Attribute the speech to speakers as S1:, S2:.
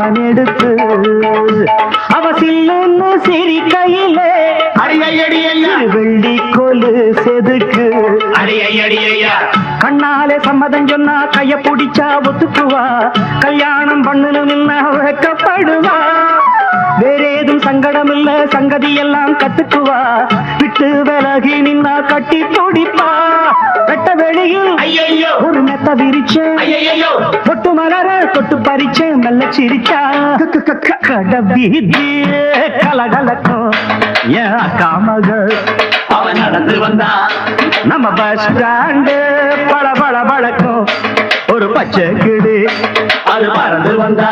S1: நான் எடுத்து அவசில்லுன்னு சிரிக்கையிலே வெள்ளி கொலு செதுக்கு. கண்ணாலே சம்மதம் சொன்னா கைய பிடிச்சா ஒத்துக்குவா. கல்யாணம் பண்ணணும்னா வெக்கப்படுவா. வேறேதும் சங்கடம் இல்ல சங்கதி எல்லாம் கத்துக்குவா. விட்டு விலகி நின்னா கட்டி துடிப்பா. மெத்த விரிச்சேன் தொட்டு மலர தொட்டு பறிச்சேன் மெல்ல சிரிச்சா. கடவீதி கலகலக்கும். ஏன் அக்கா மகள்.
S2: அவன் நடந்து வந்தா
S1: நம்ம பஸ் ஸ்டாண்டு பல பல பழக்கும் ஒரு பச்சை கிளி.
S2: அது பறந்து வந்தா